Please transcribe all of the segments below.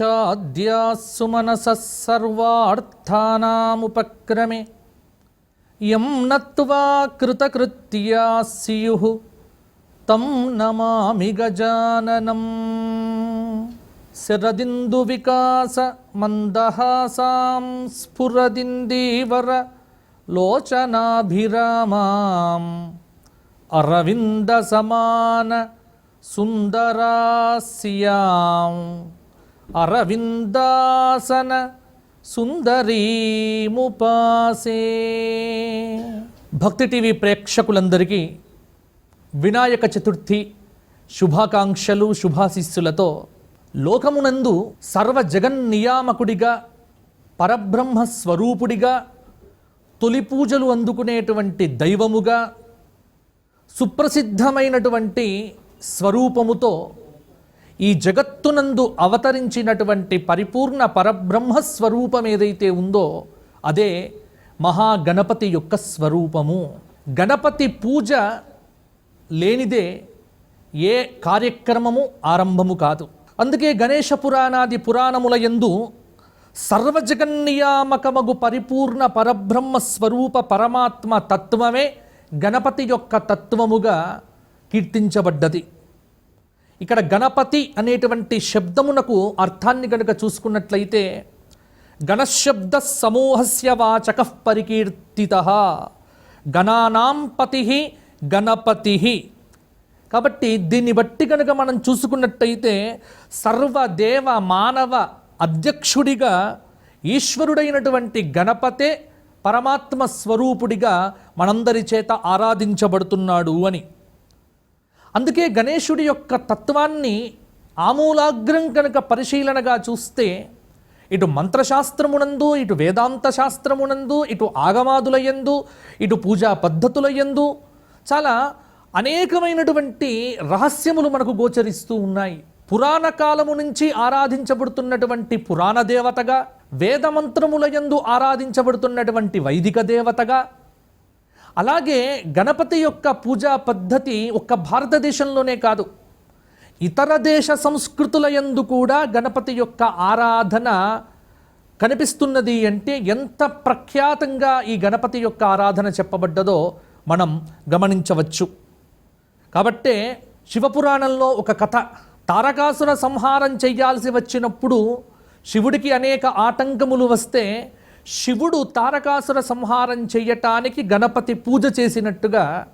ప్రవిశాద్యాస్సు మనసः సర్వార్థానాముపక్రమే యం నత్వా కృతకృత్యా స్యుః తం నమామి గజాననం శరదిందు వికాస మందహాసాం స్ఫురదిందీవర అరవిందాసన సుందరీముపాసే భక్తి టీవీ ప్రేక్షకులందరికీ వినాయక చతుర్థి శుభాకాంక్షలు శుభాశిస్సులతో లోకమునందు సర్వ జగన్నియామకుడిగా పరబ్రహ్మ స్వరూపుడిగా తొలి పూజలు అందుకునేటువంటి దైవముగా సుప్రసిద్ధమైనటువంటి స్వరూపముతో ఈ జగత్తునందు అవతరించినటువంటి పరిపూర్ణ పరబ్రహ్మ స్వరూపం ఏదైతే ఉందో అదే మహాగణపతి యొక్క స్వరూపము. గణపతి పూజ లేనిదే ఏ కార్యక్రమము ఆరంభము కాదు. అందుకే గణేష పురాణాది పురాణముల యందు సర్వజగన్నియామకమగు పరిపూర్ణ పరబ్రహ్మ స్వరూప పరమాత్మ తత్వమే గణపతి యొక్క తత్వముగా కీర్తించబడ్డది. ఇక్కడ గణపతి అనేటువంటి శబ్దమునకు అర్థాన్ని గనుక చూసుకున్నట్లయితే గణశబ్ద సమూహస్య వాచక పరికీర్తిత గణానాం పతి గణపతి. కాబట్టి దీన్ని బట్టి కనుక మనం చూసుకున్నట్టయితే సర్వదేవ మానవ అధ్యక్షుడిగా ఈశ్వరుడైనటువంటి గణపతే పరమాత్మ స్వరూపుడిగా మనందరి చేత ఆరాధించబడుతున్నాడు అని. అందుకే గణేశుడి యొక్క తత్వాన్ని ఆమూలాగ్రం కనుక పరిశీలనగా చూస్తే ఇటు మంత్రశాస్త్రమునందు ఇటు వేదాంత శాస్త్రమునందు ఇటు ఆగమాదులయందు ఇటు పూజా పద్ధతులయందు చాలా అనేకమైనటువంటి రహస్యములు మనకు గోచరిస్తూ ఉన్నాయి. పురాణ కాలము నుంచి ఆరాధించబడుతున్నటువంటి పురాణ దేవతగా వేదమంత్రములయందు ఆరాధించబడుతున్నటువంటి వైదిక దేవతగా అలాగే గణపతి యొక్క పూజా పద్ధతి ఒక్క భారతదేశంలోనే కాదు. ఇతర దేశ సంస్కృతుల యందు కూడా గణపతి యొక్క ఆరాధన కనిపిస్తున్నది అంటే ఎంత ప్రఖ్యాతంగా ఈ గణపతి యొక్క ఆరాధన చెప్పబడ్డదో మనం గమనించవచ్చు. కాబట్టే శివపురాణంలో ఒక కథ తారకాసుర సంహారం చేయాల్సి వచ్చినప్పుడు శివుడికి అనేక ఆటంకములు వస్తే శివుడు తారకాసుర సంహారం చెయ్యటానికి గణపతి పూజ చేసినట్టుగా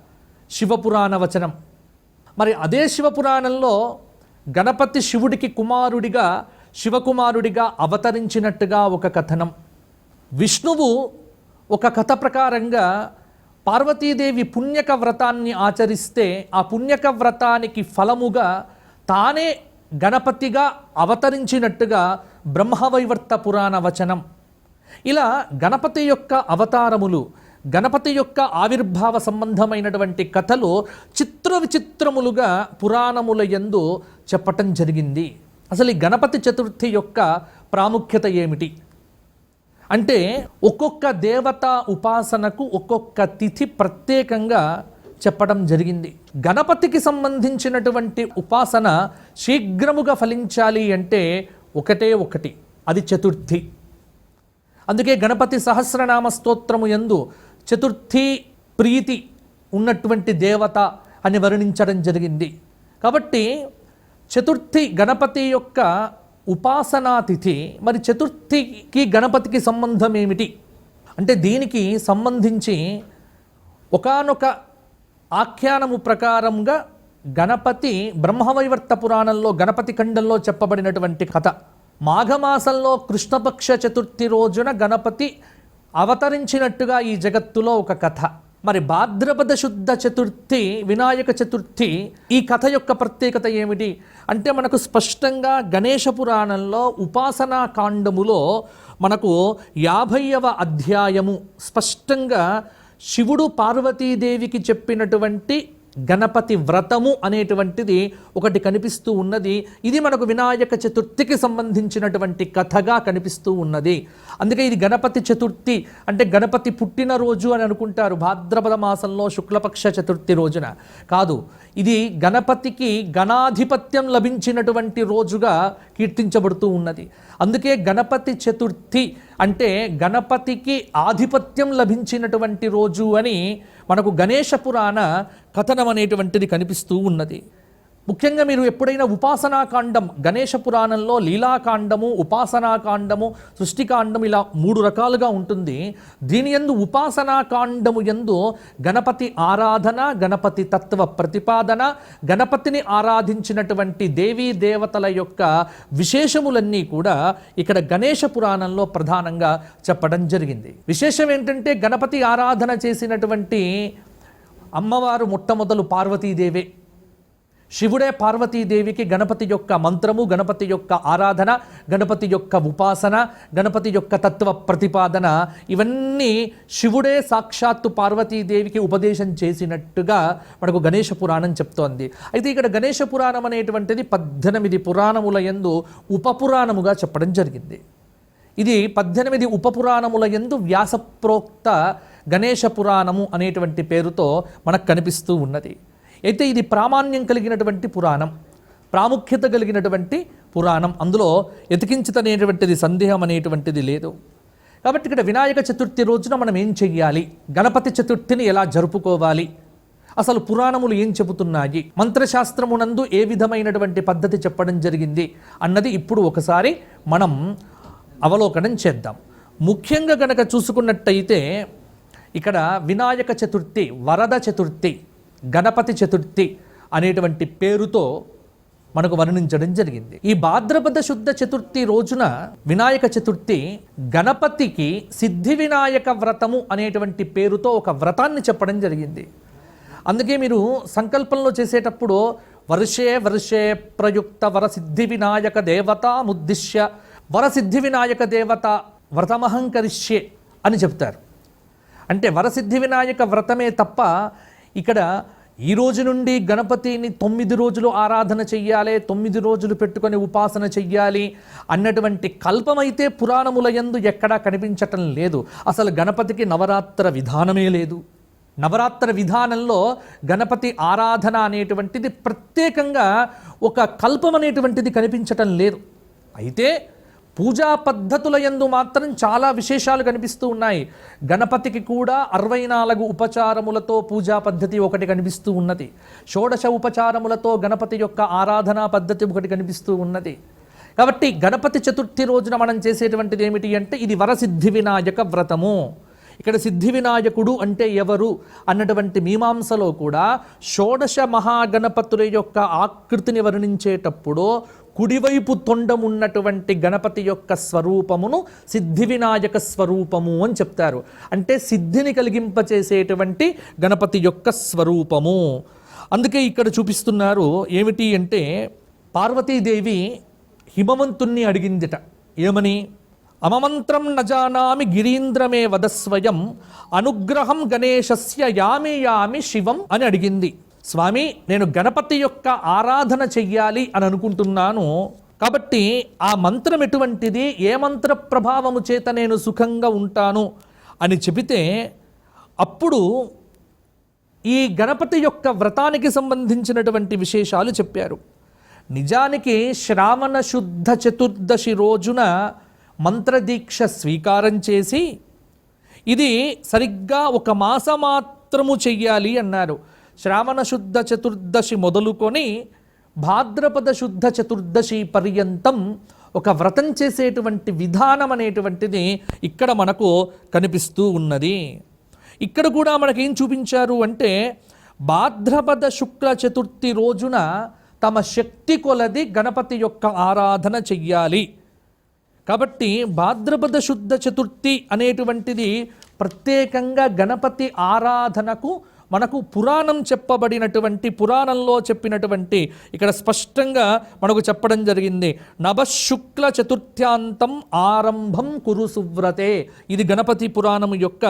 శివపురాణ వచనం. మరి అదే శివపురాణంలో గణపతి శివుడికి కుమారుడిగా శివకుమారుడిగా అవతరించినట్టుగా ఒక కథనం. విష్ణువు ఒక కథ ప్రకారంగా పార్వతీదేవి పుణ్యక వ్రతాన్ని ఆచరిస్తే ఆ పుణ్యక వ్రతానికి ఫలముగా తానే గణపతిగా అవతరించినట్టుగా బ్రహ్మవైవర్త పురాణ వచనం. ఇలా గణపతి యొక్క అవతారములు గణపతి యొక్క ఆవిర్భావ సంబంధమైనటువంటి కథలు చిత్ర విచిత్రములుగా పురాణముల యందు చెప్పటం జరిగింది. అసలు ఈ గణపతి చతుర్థి యొక్క ప్రాముఖ్యత ఏమిటి? అంటే ఒక్కొక్క దేవత ఉపాసనకు ఒక్కొక్క తిథి ప్రత్యేకంగా చెప్పడం జరిగింది. గణపతికి సంబంధించినటువంటి ఉపాసన శీఘ్రముగా ఫలించాలి అంటే ఒకటే ఒకటి అది చతుర్థి. అందుకే గణపతి సహస్రనామ స్తోత్రము యందు చతుర్థి ప్రీతి ఉన్నటువంటి దేవత అని వర్ణించడం జరిగింది. కాబట్టి చతుర్థి గణపతి యొక్క ఉపాసనా తిథి మరి చతుర్థికి గణపతికి సంబంధం ఏమిటి? అంటే దీనికి సంబంధించి ఒకానొక ఆఖ్యానము ప్రకారంగా గణపతి బ్రహ్మవైవర్త పురాణంలో గణపతి ఖండంలో చెప్పబడినటువంటి కథ. మాఘమాసంలో కృష్ణపక్ష చతుర్థి రోజున గణపతి అవతరించినట్టుగా ఈ జగత్తులో ఒక కథ. మరి భాద్రపద శుద్ధ చతుర్థి వినాయక చతుర్థి ఈ కథ యొక్క ప్రత్యేకత ఏమిటి? అంటే మనకు స్పష్టంగా గణేష పురాణంలో ఉపాసనా కాండములో మనకు యాభైవ అధ్యాయము స్పష్టంగా శివుడు పార్వతీదేవికి చెప్పినటువంటి గణపతి వ్రతము అనేటువంటిది ఒకటి కనిపిస్తూ ఉన్నది. ఇది మనకు వినాయక చతుర్థికి సంబంధించినటువంటి కథగా కనిపిస్తూ ఉన్నది. అందుకే ఇది గణపతి చతుర్థి అంటే గణపతి పుట్టినరోజు అని అనుకుంటారు. భాద్రపద మాసంలో శుక్లపక్ష చతుర్థి రోజున. కాదు ఇది గణపతికి గణాధిపత్యం లభించినటువంటి రోజుగా కీర్తించబడుతూ ఉన్నది. అందుకే గణపతి చతుర్థి అంటే గణపతికి ఆధిపత్యం లభించినటువంటి రోజు అని మనకు గణేష పురాణ కథనం అనేటువంటిది కనిపిస్తూ ఉన్నది. ముఖ్యంగా మీరు ఎప్పుడైనా ఉపాసనాకాండం గణేష పురాణంలో లీలాకాండము ఉపాసనాకాండము సృష్టికాండం ఇలా మూడు రకాలుగా ఉంటుంది. దీని ఎందు ఉపాసనాకాండము ఎందు గణపతి ఆరాధన గణపతి తత్వ ప్రతిపాదన గణపతిని ఆరాధించినటువంటి దేవీ దేవతల యొక్క విశేషములన్నీ కూడా ఇక్కడ గణేష పురాణంలో ప్రధానంగా చెప్పడం జరిగింది. విశేషం ఏంటంటే గణపతి ఆరాధన చేసినటువంటి అమ్మవారు మొట్టమొదలు పార్వతీదేవే. శివుడే పార్వతీదేవికి గణపతి యొక్క మంత్రము గణపతి యొక్క ఆరాధన గణపతి యొక్క ఉపాసన గణపతి యొక్క తత్వ ప్రతిపాదన ఇవన్నీ శివుడే సాక్షాత్తు పార్వతీదేవికి ఉపదేశం చేసినట్టుగా మనకు గణేష పురాణం చెప్తోంది. అయితే ఇక్కడ గణేష పురాణం అనేటువంటిది పద్దెనిమిది పురాణముల యందు ఉపపురాణముగా చెప్పడం జరిగింది. ఇది పద్దెనిమిది ఉపపురాణముల యందు వ్యాసప్రోక్త గణేష పురాణము అనేటువంటి పేరుతో మనకు కనిపిస్తూ ఉన్నది. అయితే ఇది ప్రామాణ్యం కలిగినటువంటి పురాణం ప్రాముఖ్యత కలిగినటువంటి పురాణం. అందులో ఎతికించితనేటువంటిది సందేహం అనేటువంటిది లేదు. కాబట్టి ఇక్కడ వినాయక చతుర్థి రోజున మనం ఏం చెయ్యాలి? గణపతి చతుర్థిని ఎలా జరుపుకోవాలి? అసలు పురాణములు ఏం చెబుతున్నాయి? మంత్రశాస్త్రమునందు ఏ విధమైనటువంటి పద్ధతి చెప్పడం జరిగింది అన్నది ఇప్పుడు ఒకసారి మనం అవలోకనం చేద్దాం. ముఖ్యంగా గనక చూసుకున్నట్టయితే ఇక్కడ వినాయక చతుర్థి వరద చతుర్థి గణపతి చతుర్థి అనేటువంటి పేరుతో మనకు వర్ణించడం జరిగింది. ఈ భాద్రపద శుద్ధ చతుర్థి రోజున వినాయక చతుర్థి గణపతికి సిద్ధి వినాయక వ్రతము అనేటువంటి పేరుతో ఒక వ్రతాన్ని చెప్పడం జరిగింది. అందుకే మీరు సంకల్పంలో చేసేటప్పుడు వర్షే వర్షే ప్రయుక్త వరసిద్ధి వినాయక దేవత ముద్దిశ్య వరసిద్ధి వినాయక దేవత వ్రతమహంకరిష్యే అని చెప్తారు. అంటే వరసిద్ధి వినాయక వ్రతమే తప్ప ఇక్కడ ఈ రోజు నుండి గణపతిని తొమ్మిది రోజులు ఆరాధన చెయ్యాలి తొమ్మిది రోజులు పెట్టుకొని ఉపాసన చెయ్యాలి అన్నటువంటి కల్పమైతే పురాణముల యందు ఎక్కడా కనిపించటం లేదు. అసలు గణపతికి నవరాత్ర విధానమే లేదు. నవరాత్ర విధానంలో గణపతి ఆరాధన అనేటువంటిది ప్రత్యేకంగా ఒక కల్పం అనేటువంటిది కనిపించటం లేదు. అయితే పూజా పద్ధతుల యందు మాత్రం చాలా విశేషాలు కనిపిస్తూ ఉన్నాయి. గణపతికి కూడా అరవై నాలుగు ఉపచారములతో పూజా పద్ధతి ఒకటి కనిపిస్తూ ఉన్నది. షోడశ ఉపచారములతో గణపతి యొక్క ఆరాధనా పద్ధతి ఒకటి కనిపిస్తూ ఉన్నది. కాబట్టి గణపతి చతుర్థి రోజున మనం చేసేటువంటిది ఏమిటి అంటే ఇది వరసిద్ధి వినాయక వ్రతము. ఇక్కడ సిద్ధి వినాయకుడు అంటే ఎవరు అన్నటువంటి మీమాంసలో కూడా షోడశ మహాగణపతుల యొక్క ఆకృతిని వర్ణించేటప్పుడు కుడివైపు తొండం ఉన్నటువంటి గణపతి యొక్క స్వరూపమును సిద్ధి వినాయక స్వరూపము అని చెప్తారు. అంటే సిద్ధిని కలిగింపచేసేటువంటి గణపతి యొక్క స్వరూపము. అందుకే ఇక్కడ చూపిస్తున్నారు ఏమిటి అంటే పార్వతీదేవి హిమవంతుణ్ణి అడిగిందిట. ఏమని? అమమంత్రం నజానామి గిరీంద్రమే వదస్వయం అనుగ్రహం గణేశస్య యామి యామి శివం అని అడిగింది. స్వామి నేను గణపతి యొక్క ఆరాధన చెయ్యాలి అని అనుకుంటున్నాను. కాబట్టి ఆ మంత్రం ఎటువంటిది? ఏ మంత్ర ప్రభావము చేత నేను సుఖంగా ఉంటాను అని చెబితే అప్పుడు ఈ గణపతి యొక్క వ్రతానికి సంబంధించినటువంటి విశేషాలు చెప్పారు. నిజానికి శ్రావణ శుద్ధ చతుర్దశి రోజున మంత్రదీక్ష స్వీకారం చేసి ఇది సరిగ్గా ఒక మాస మాత్రము చెయ్యాలి అన్నారు. శ్రావణ శుద్ధ చతుర్దశి మొదలుకొని భాద్రపద శుద్ధ చతుర్దశి పర్యంతం ఒక వ్రతం చేసేటువంటి విధానం అనేటువంటిది ఇక్కడ మనకు కనిపిస్తూ ఉన్నది. ఇక్కడ కూడా మనకేం చూపించారు అంటే భాద్రపద శుక్ల చతుర్థి రోజున తమ శక్తి కొలది గణపతి యొక్క ఆరాధన చెయ్యాలి. కాబట్టి భాద్రపద శుద్ధ చతుర్థి అనేటువంటిది ప్రత్యేకంగా గణపతి ఆరాధనకు మనకు పురాణం చెప్పబడినటువంటి పురాణంలో చెప్పినటువంటి ఇక్కడ స్పష్టంగా మనకు చెప్పడం జరిగింది. నవశుక్ల చతుర్థ్యాంతం ఆరంభం కురు సువ్రతే. ఇది గణపతి పురాణం యొక్క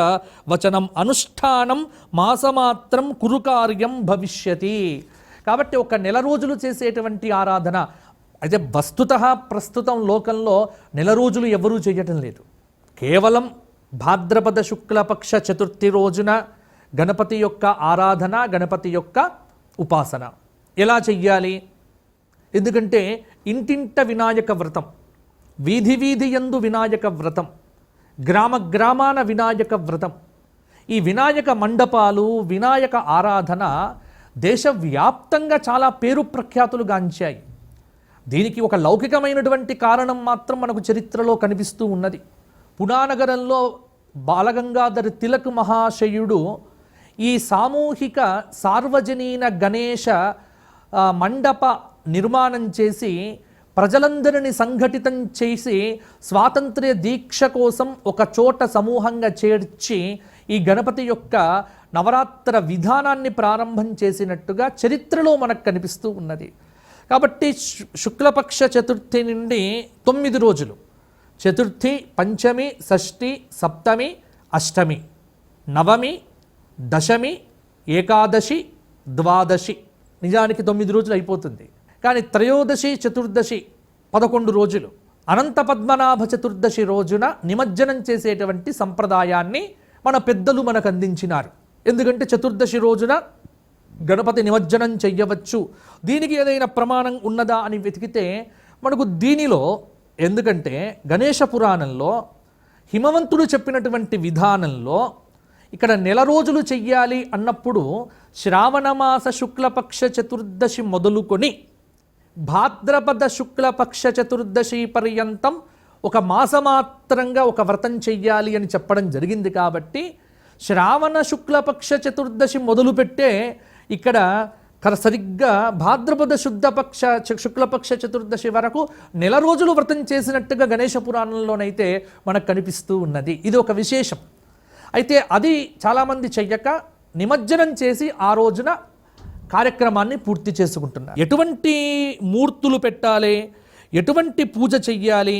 వచనం. అనుష్ఠానం మాసమాత్రం కురు కార్యం భవిష్యతి. కాబట్టి ఒక నెల రోజులు చేసేటువంటి ఆరాధన. అయితే వస్తుత ప్రస్తుతం లోకంలో నెల రోజులు ఎవరూ చేయటం లేదు. కేవలం భాద్రపద శుక్లపక్ష చతుర్థి రోజున గణపతి యొక్క ఆరాధన గణపతి యొక్క ఉపాసన. ఎలా చెయ్యాలి? ఎందుకంటే ఇంటింట వినాయక వ్రతం వీధి వీధి యందు వినాయక వ్రతం గ్రామ గ్రామాన వినాయక వ్రతం ఈ వినాయక మండపాలు వినాయక ఆరాధన దేశవ్యాప్తంగా చాలా పేరు ప్రఖ్యాతులు గాంచాయి. దీనికి ఒక లౌకికమైనటువంటి కారణం మాత్రం మనకు చరిత్రలో కనిపిస్తూ ఉన్నది. పునానగరంలో బాలగంగాధర తిలక్ మహాశయుడు ఈ సామూహిక సార్వజనీన గణేష మండప నిర్మాణం చేసి ప్రజలందరిని సంఘటితం చేసి స్వాతంత్ర్య దీక్ష కోసం ఒక చోట సమూహంగా చేర్చి ఈ గణపతి యొక్క నవరాత్ర విధానాన్ని ప్రారంభం చేసినట్టుగా చరిత్రలో మనకు కనిపిస్తూ ఉన్నది. కాబట్టి శు- శుక్లపక్ష చతుర్థి నుండి తొమ్మిది రోజులు. చతుర్థి పంచమి షష్ఠి సప్తమి అష్టమి నవమి దశమి ఏకాదశి ద్వాదశి. నిజానికి తొమ్మిది రోజులు అయిపోతుంది. కానీ త్రయోదశి చతుర్దశి పదకొండు రోజులు. అనంత పద్మనాభ చతుర్దశి రోజున నిమజ్జనం చేసేటువంటి సంప్రదాయాన్ని మన పెద్దలు మనకు అందించినారు. ఎందుకంటే చతుర్దశి రోజున గణపతి నిమజ్జనం చెయ్యవచ్చు. దీనికి ఏదైనా ప్రమాణం ఉన్నదా అని వెతికితే మనకు దీనిలో ఎందుకంటే గణేష పురాణంలో హిమవంతుడు చెప్పినటువంటి విధానంలో ఇక్కడ నెల రోజులు చెయ్యాలి అన్నప్పుడు శ్రావణమాస శుక్లపక్ష చతుర్దశి మొదలుకొని భాద్రపద శుక్లపక్ష చతుర్దశి పర్యంతం ఒక మాసమాత్రంగా ఒక వ్రతం చెయ్యాలి అని చెప్పడం జరిగింది కాబట్టి శ్రావణ శుక్లపక్ష చతుర్దశి మొదలుపెట్టే ఇక్కడ సరిగ్గా భాద్రపద శుద్ధపక్ష శుక్లపక్ష చతుర్దశి వరకు నెల రోజులు వ్రతం చేసినట్టుగా గణేష పురాణంలోనైతే మనకు కనిపిస్తూ ఉన్నది. ఇది ఒక విశేషం. అయితే అది చాలామంది చెయ్యక నిమజ్జనం చేసి ఆ రోజున కార్యక్రమాన్ని పూర్తి చేసుకుంటున్నారు. ఎటువంటి మూర్తులు పెట్టాలి? ఎటువంటి పూజ చెయ్యాలి?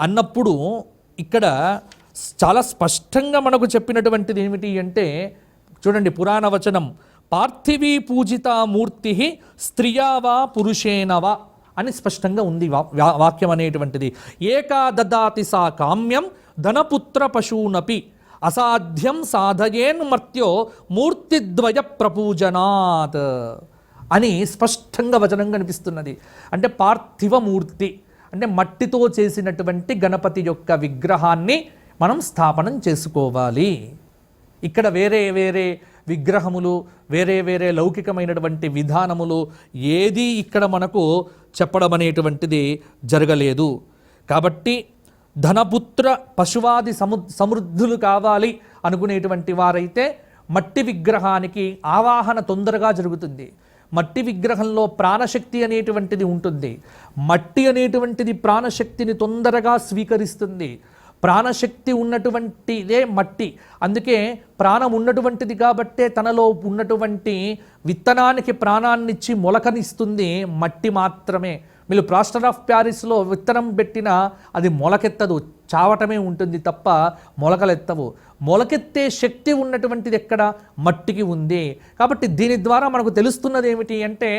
అన్నప్పుడు ఇక్కడ చాలా స్పష్టంగా మనకు చెప్పినటువంటిది ఏమిటి అంటే చూడండి పురాణ వచనం పార్థివీ పూజిత మూర్తి స్త్రియావా పురుషేనవా అని స్పష్టంగా ఉంది వా- వా- వాక్యం అనేటువంటిది. ఏకా దదాతి సా కామ్యం ధనపుత్ర పశువునపి అసాధ్యం సాధయేన్ మర్త్యో మూర్తిద్వయ ప్రపూజనాత్ అని స్పష్టంగా వచనం కనిపిస్తున్నది. అంటే పార్థివ మూర్తి అంటే మట్టితో చేసినటువంటి గణపతి యొక్క విగ్రహాన్ని మనం స్థాపనం చేసుకోవాలి. ఇక్కడ వేరే వేరే విగ్రహములు వేరే వేరే లౌకికమైనటువంటి విధానములు ఏది ఇక్కడ మనకు చెప్పడం అనేటువంటిది జరగలేదు. కాబట్టి ధనపుత్ర పశువాది సము సమృద్ధులు కావాలి అనుకునేటువంటి వారైతే మట్టి విగ్రహానికి ఆవాహన తొందరగా జరుగుతుంది. మట్టి విగ్రహంలో ప్రాణశక్తి అనేటువంటిది ఉంటుంది. మట్టి అనేటువంటిది ప్రాణశక్తిని తొందరగా స్వీకరిస్తుంది. ప్రాణశక్తి ఉన్నటువంటిదే మట్టి. అందుకే ప్రాణం ఉన్నటువంటిది కాబట్టే తనలో ఉన్నటువంటి విత్తనానికి ప్రాణాన్నిచ్చి మొలకనిస్తుంది మట్టి మాత్రమే. మీరు ప్లాస్టర్ ఆఫ్ ప్యారిస్లో విత్తనం పెట్టినా అది మొలకెత్తదు. చావటమే ఉంటుంది తప్ప మొలకలెత్తవు. మొలకెత్తే శక్తి ఉన్నటువంటిది ఎక్కడ? మట్టికి ఉంది. కాబట్టి దీని ద్వారా మనకు తెలుస్తున్నది ఏమిటి అంటే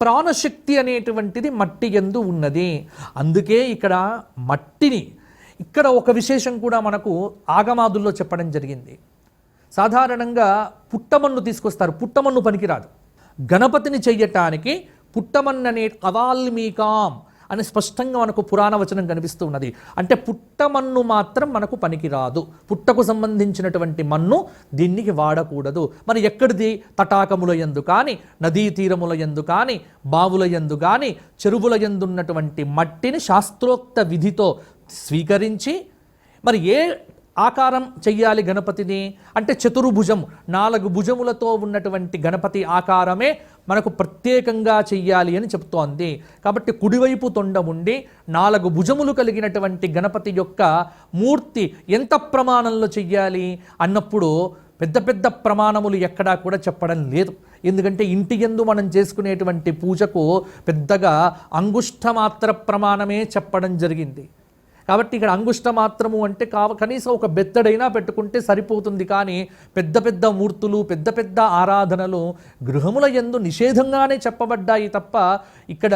ప్రాణశక్తి అనేటువంటిది మట్టి ఎందు ఉన్నది. అందుకే ఇక్కడ మట్టిని ఇక్కడ ఒక విశేషం కూడా మనకు ఆగమాదుల్లో చెప్పడం జరిగింది. సాధారణంగా పుట్టమన్ను తీసుకొస్తారు. పుట్టమన్ను పనికిరాదు. గణపతిని చెయ్యటానికి పుట్టమన్ను అనే అవాల్మీకాం అని స్పష్టంగా మనకు పురాణ వచనం కనిపిస్తూ ఉన్నది. అంటే పుట్టమన్ను మాత్రం మనకు పనికిరాదు. పుట్టకు సంబంధించినటువంటి మన్ను దీనికి వాడకూడదు. మరి ఎక్కడిది? తటాకముల ఎందు కానీ నదీ తీరముల ఎందు కానీ బావుల ఎందు కానీ చెరువుల ఎందున్నటువంటి మట్టిని శాస్త్రోక్త విధితో స్వీకరించి మరి ఏ ఆకారం చెయ్యాలి గణపతిని? అంటే చతుర్భుజం నాలుగు భుజములతో ఉన్నటువంటి గణపతి ఆకారమే మనకు ప్రత్యేకంగా చెయ్యాలి అని చెప్తోంది. కాబట్టి కుడివైపు తొండ ఉండి నాలుగు భుజములు కలిగినటువంటి గణపతి యొక్క మూర్తి ఎంత ప్రమాణంలో చెయ్యాలి అన్నప్పుడు పెద్ద పెద్ద ప్రమాణములు ఎక్కడా కూడా చెప్పడం లేదు. ఎందుకంటే ఇంటి ఎందు మనం చేసుకునేటువంటి పూజకు పెద్దగా అంగుష్ట మాత్ర ప్రమాణమే చెప్పడం జరిగింది. కాబట్టి ఇక్కడ అంగుష్ట మాత్రము అంటే కావ కనీసం ఒక బెత్తడైనా పెట్టుకుంటే సరిపోతుంది. కానీ పెద్ద పెద్ద మూర్తులు పెద్ద పెద్ద ఆరాధనలు గృహముల ఎందు నిషేధంగానే చెప్పబడ్డాయి తప్ప ఇక్కడ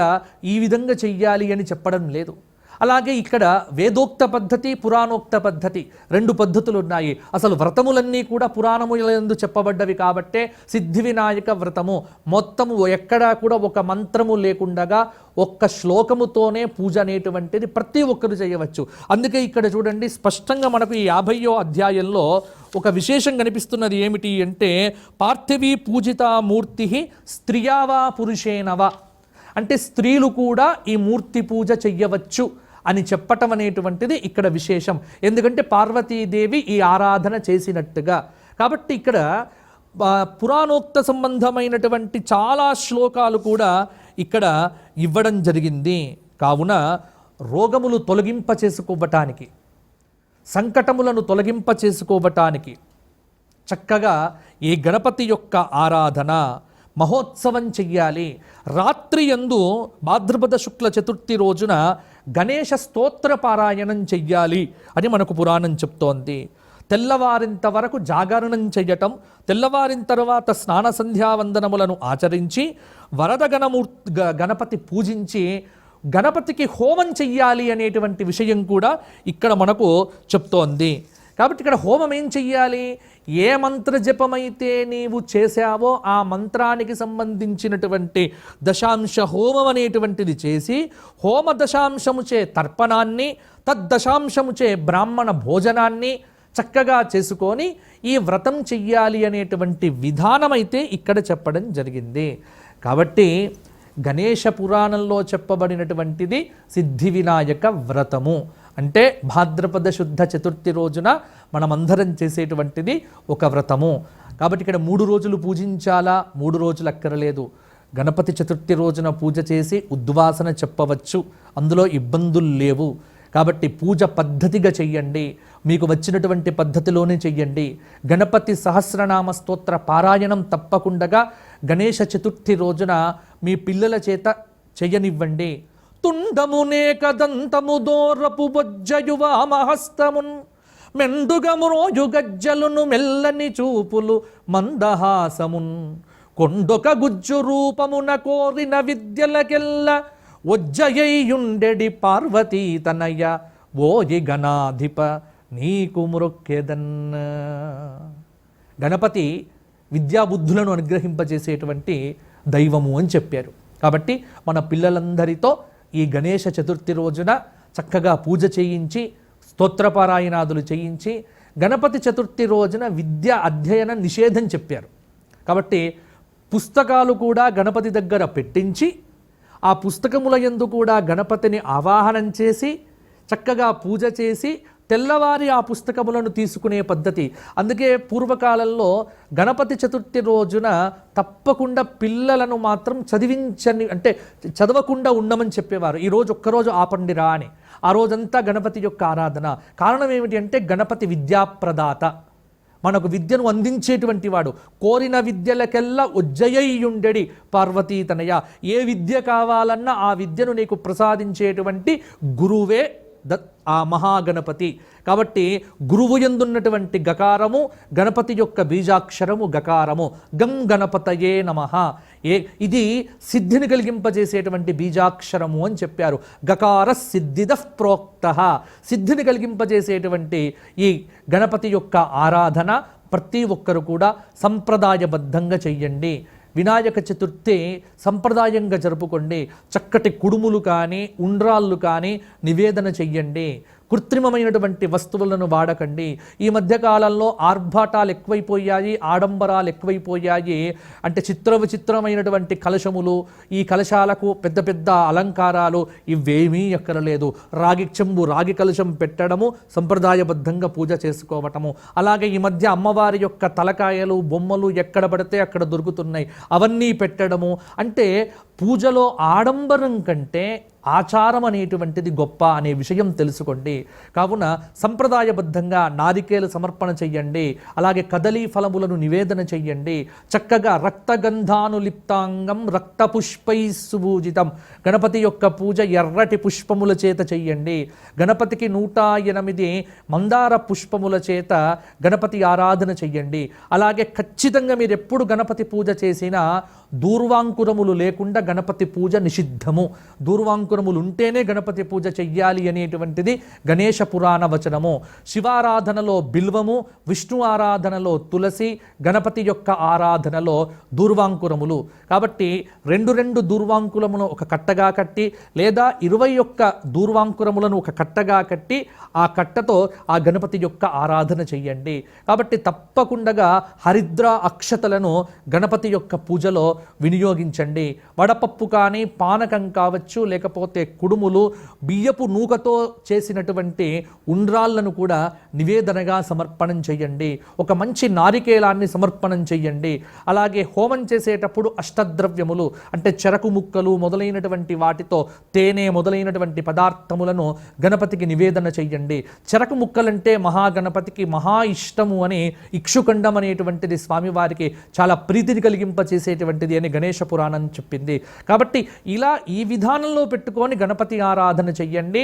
ఈ విధంగా చెయ్యాలి అని చెప్పడం లేదు. అలాగే ఇక్కడ వేదోక్త పద్ధతి పురాణోక్త పద్ధతి రెండు పద్ధతులు ఉన్నాయి అసలు వ్రతములన్నీ కూడా పురాణములందు చెప్పబడ్డవి కాబట్టే సిద్ధి వినాయక వ్రతము. మొత్తము ఎక్కడా కూడా ఒక మంత్రము లేకుండగా ఒక్క శ్లోకముతోనే పూజ అనేటువంటిది ప్రతి ఒక్కరు చేయవచ్చు. అందుకే ఇక్కడ చూడండి స్పష్టంగా మనకు ఈ యాభయో అధ్యాయంలో ఒక విశేషం కనిపిస్తున్నది ఏమిటి అంటే పార్థివీ పూజితా మూర్తి స్త్రియావా పురుషేనవా అంటే స్త్రీలు కూడా ఈ మూర్తి పూజ చెయ్యవచ్చు అని చెప్పటం అనేటువంటిది ఇక్కడ విశేషం. ఎందుకంటే పార్వతీదేవి ఈ ఆరాధన చేసినట్టుగా. కాబట్టి ఇక్కడ పురాణోక్త సంబంధమైనటువంటి చాలా శ్లోకాలు కూడా ఇక్కడ ఇవ్వడం జరిగింది. కావున రోగములు తొలగింప చేసుకోవటానికి సంకటములను తొలగింప చేసుకోవటానికి చక్కగా ఈ గణపతి యొక్క ఆరాధన మహోత్సవం చెయ్యాలి. రాత్రి యందు భాద్రపద శుక్ల చతుర్థి రోజున గణేష స్తోత్ర పారాయణం చెయ్యాలి అని మనకు పురాణం చెప్తోంది. తెల్లవారింత వరకు జాగరణం చెయ్యటం తెల్లవారిన తర్వాత స్నాన సంధ్యావందనములను ఆచరించి వరద గణమూర్తి గ- గణపతి పూజించి గణపతికి హోమం చెయ్యాలి అనేటువంటి విషయం కూడా ఇక్కడ మనకు చెప్తోంది. కాబట్టి ఇక్కడ హోమం ఏం చెయ్యాలి? ఏ మంత్ర జపమైతే నీవు చేశావో ఆ మంత్రానికి సంబంధించినటువంటి దశాంశ హోమం అనేటువంటిది చేసి హోమ దశాంశముచే తర్పణాన్ని తద్దశాంశముచే బ్రాహ్మణ భోజనాన్ని చక్కగా చేసుకొని ఈ వ్రతం చెయ్యాలి అనేటువంటి విధానమైతే ఇక్కడ చెప్పడం జరిగింది. కాబట్టి గణేష పురాణంలో చెప్పబడినటువంటిది సిద్ధి వినాయక వ్రతము. అంటే భాద్రపద శుద్ధ చతుర్థి రోజున మనమందరం చేసేటువంటిది ఒక వ్రతము. కాబట్టి ఇక్కడ మూడు రోజులు పూజించాలా? మూడు రోజులు అక్కరలేదు. గణపతి చతుర్థి రోజున పూజ చేసి ఉద్వాసన చెప్పవచ్చు. అందులో ఇబ్బందులు లేవు. కాబట్టి పూజ పద్ధతిగా చెయ్యండి. మీకు వచ్చినటువంటి పద్ధతిలోనే చెయ్యండి. గణపతి సహస్రనామ స్తోత్ర పారాయణం తప్పకుండా గణేష చతుర్థి రోజున మీ పిల్లల చేత చెయ్యనివ్వండి. తుండమునే కదంతము దోరపు బొజ్జయువామహస్తమున్ మెండుగమురోజు గజ్జలును మెల్లని చూపులు మందహాసమున్. కొండొక గుజ్జు రూపమున కోరిన విద్యలకెల్ల ఒజ్జయ్యుండెడి పార్వతీ తనయ ఓయి గణాధిప నీకు మురొక్కెదన్న గణపతి విద్యాబుద్ధులను అనుగ్రహింపజేసేటువంటి దైవము అని చెప్పారు. కాబట్టి మన పిల్లలందరితో ఈ గణేష చతుర్థి రోజున చక్కగా పూజ చేయించి స్తోత్రపారాయణాదులు చేయించి గణపతి చతుర్థి రోజున విద్య అధ్యయన నిషేధం చెప్పారు. కాబట్టి పుస్తకాలు కూడా గణపతి దగ్గర పెట్టించి ఆ పుస్తకముల యందు కూడా గణపతిని ఆవాహనం చేసి చక్కగా పూజ చేసి తెల్లవారి ఆ పుస్తకములను తీసుకునే పద్ధతి. అందుకే పూర్వకాలంలో గణపతి చతుర్థి రోజున తప్పకుండా పిల్లలను మాత్రం చదివించని అంటే చదవకుండా ఉండమని చెప్పేవారు. ఈరోజు ఒక్కరోజు ఆపండిరా అని. ఆ రోజంతా గణపతి యొక్క ఆరాధన. కారణం ఏమిటి అంటే గణపతి విద్యాప్రదాత. మనకు విద్యను అందించేటువంటి వాడు. కోరిన విద్యలకెల్లా ఉజ్జయ్యుండెడి పార్వతీ తనయ ఏ విద్య కావాలన్నా ఆ విద్యను నీకు ప్రసాదించేటువంటి గురువే ద ఆ మహాగణపతి. కాబట్టి గురువు ఎందున్నటువంటి గకారము? గణపతి యొక్క బీజాక్షరము గకారము. గం గణపతయే నమ. ఏ ఇది సిద్ధిని కలిగింపజేసేటువంటి బీజాక్షరము అని చెప్పారు. గకార సిద్ధిద ప్రోక్త. సిద్ధిని కలిగింపజేసేటువంటి ఈ గణపతి యొక్క ఆరాధన ప్రతి ఒక్కరు కూడా సంప్రదాయబద్ధంగా చెయ్యండి. వినాయక చతుర్థి సంప్రదాయంగా జరుపుకోండి. చక్కటి కుడుములు కానీ ఉండ్రాళ్ళు కానీ నివేదన చెయ్యండి. కృత్రిమమైనటువంటి వస్తువులను వాడకండి. ఈ మధ్యకాలంలో ఆర్భాటాలు ఎక్కువైపోయాయి ఆడంబరాలు ఎక్కువైపోయాయి. అంటే చిత్ర విచిత్రమైనటువంటి కలశములు ఈ కలశాలకు పెద్ద పెద్ద అలంకారాలు ఇవేమీ ఎక్కరలేదు. రాగి చెంబు రాగి కలశం పెట్టడము సంప్రదాయబద్ధంగా పూజ చేసుకోవటము. అలాగే ఈ మధ్య అమ్మవారి యొక్క తలకాయలు బొమ్మలు ఎక్కడ పడితే అక్కడ దొరుకుతున్నాయి. అవన్నీ పెట్టడము. అంటే పూజలో ఆడంబరం కంటే ఆచారం అనేటువంటిది గొప్ప అనే విషయం తెలుసుకోండి. కావున సంప్రదాయబద్ధంగా నారికేల సమర్పణ చెయ్యండి. అలాగే కదలీ ఫలములను నివేదన చెయ్యండి. చక్కగా రక్తగంధానులిప్తాంగం రక్త పుష్పై సుభూజితం గణపతి యొక్క పూజ ఎర్రటి పుష్పముల చేత చెయ్యండి. గణపతికి నూట ఎనిమిది మందార పుష్పముల చేత గణపతి ఆరాధన చెయ్యండి. అలాగే ఖచ్చితంగా మీరు ఎప్పుడు గణపతి పూజ చేసినా దూర్వాంకురములు లేకుండా గణపతి పూజ నిషిద్ధము. దూర్వాంకు దూర్వాంకురములు ఉంటేనే గణపతి పూజ చెయ్యాలి అనేటువంటిది గణేష పురాణ వచనము. శివారాధనలో బిల్వము విష్ణు ఆరాధనలో తులసి గణపతి యొక్క ఆరాధనలో దూర్వాంకురములు. కాబట్టి రెండు రెండు దూర్వాంకురమును ఒక కట్టగా కట్టి లేదా ఇరవై ఒక్క దూర్వాంకురములను ఒక కట్టగా కట్టి ఆ కట్టతో ఆ గణపతి యొక్క ఆరాధన చెయ్యండి. కాబట్టి తప్పకుండా హరిద్ర అక్షతలను గణపతి యొక్క పూజలో వినియోగించండి. వడపప్పు కానీ పానకం కావచ్చు లేకపోతే కుడుములు బియ్యపు నూకతో చేసినటువంటి ఉండ్రాళ్ళను కూడా నివేదనగా సమర్పణం చేయండి ఒక మంచి నారికేలాన్ని సమర్పణం చేయండి అలాగే హోమం చేసేటప్పుడు అష్టద్రవ్యములు అంటే చెరకు ముక్కలు మొదలైనటువంటి వాటితో తేనె మొదలైనటువంటి పదార్థములను గణపతికి నివేదన చెయ్యండి. చెరకు ముక్కలంటే మహాగణపతికి మహా ఇష్టము అని ఇక్షుఖండం అనేటువంటిది స్వామివారికి చాలా ప్రీతిని కలిగింపచేసేటువంటిది అని గణేష పురాణం చెప్పింది. కాబట్టి ఇలా ఈ విధానంలో పెట్టు పెట్టుకొని గణపతి ఆరాధన చెయ్యండి.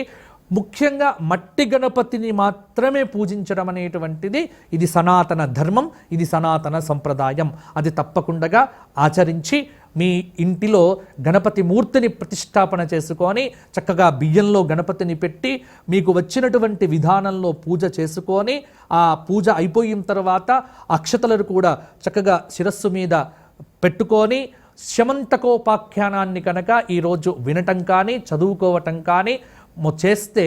ముఖ్యంగా మట్టి గణపతిని మాత్రమే పూజించడం అనేటువంటిది ఇది సనాతన ధర్మం ఇది సనాతన సంప్రదాయం. అది తప్పకుండా ఆచరించి మీ ఇంటిలో గణపతి మూర్తిని ప్రతిష్టాపన చేసుకొని చక్కగా బియ్యంలో గణపతిని పెట్టి మీకు వచ్చినటువంటి విధానంలో పూజ చేసుకొని ఆ పూజ అయిపోయిన తర్వాత అక్షతలను కూడా చక్కగా శిరస్సు మీద పెట్టుకొని శమంతకోపాఖ్యానాన్ని కనుక ఈరోజు వినటం కానీ చదువుకోవటం కానీ చేస్తే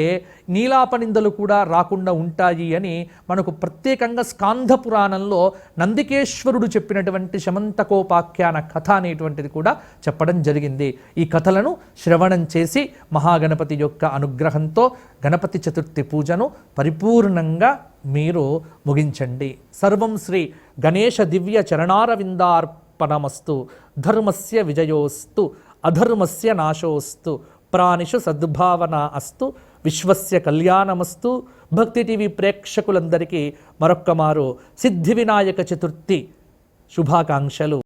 నీలాపనిందలు కూడా రాకుండా ఉంటాయి అని మనకు ప్రత్యేకంగా స్కాంధ పురాణంలో నందికేశ్వరుడు చెప్పినటువంటి శమంతకోపాఖ్యాన కథ అనేటువంటిది కూడా చెప్పడం జరిగింది. ఈ కథలను శ్రవణం చేసి మహాగణపతి యొక్క అనుగ్రహంతో గణపతి చతుర్థి పూజను పరిపూర్ణంగా మీరు ముగించండి. సర్వం శ్రీ గణేశ దివ్య చరణారవిందార్పణమస్తు ధర్మస్య విజయోస్తు అధర్మస్య నాశోస్తు ప్రాణిషు సద్భావన అస్తు విశ్వస్య కళ్యాణమస్తు. భక్తి టీవీ ప్రేక్షకులందరికీ మరొక్క మారు సిద్ధి వినాయక చతుర్థి శుభాకాంక్షలు.